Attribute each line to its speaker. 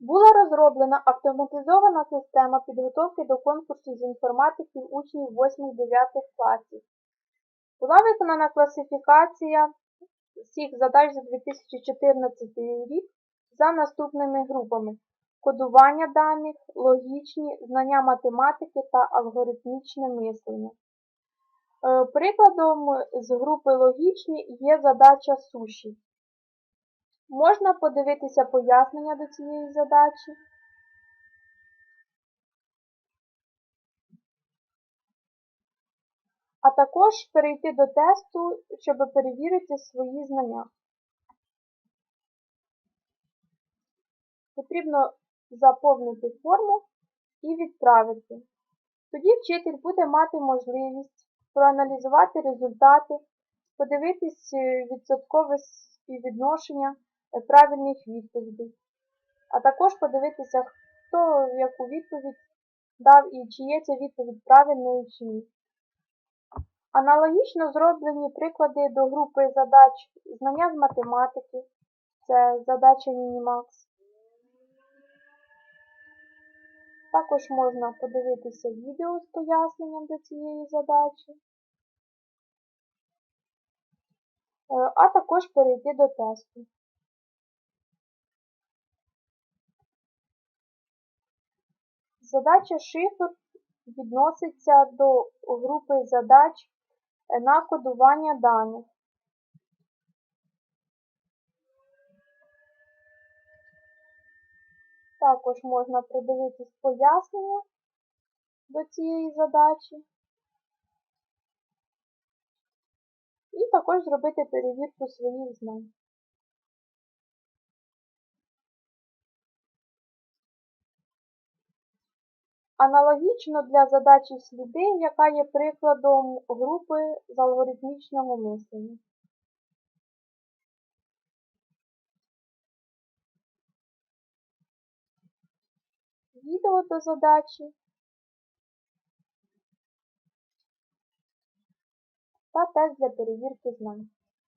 Speaker 1: Була розроблена автоматизована система підготовки до конкурсів з інформатики учнів 8-9 класів. Була виконана класифікація всіх задач за 2014 рік за наступними групами: кодування даних, логічні, знання математики та алгоритмічне мислення. Е, Прикладом з групи логічні є задача суші. Можна подивитися пояснення до цієї задачі. А також перейти до тесту, щоб перевірити свої знання. Потрібно заповнити форму і відправити. Тоді вчитель буде мати можливість проаналізувати результати, подивитись е, відсоткове співвідношення правильних відповідей, а також подивитися, хто яку відповідь дав і чи є ця відповідь правильною чи ні. Аналогічно зроблені приклади до групи задач знання з математики, це задача Мінімакс. Також можна подивитися відео з поясненням до цієї задачі, Е, а також перейти до тесту. Задача шифр відноситься до групи задач на кодування даних. Також можна продивитись пояснення до цієї задачі. І також зробити перевірку своїх знань. Аналогічно для задачі сліди, яка є прикладом групи з алгоритмічного мислення. Відео до задачі та тест для перевірки знань.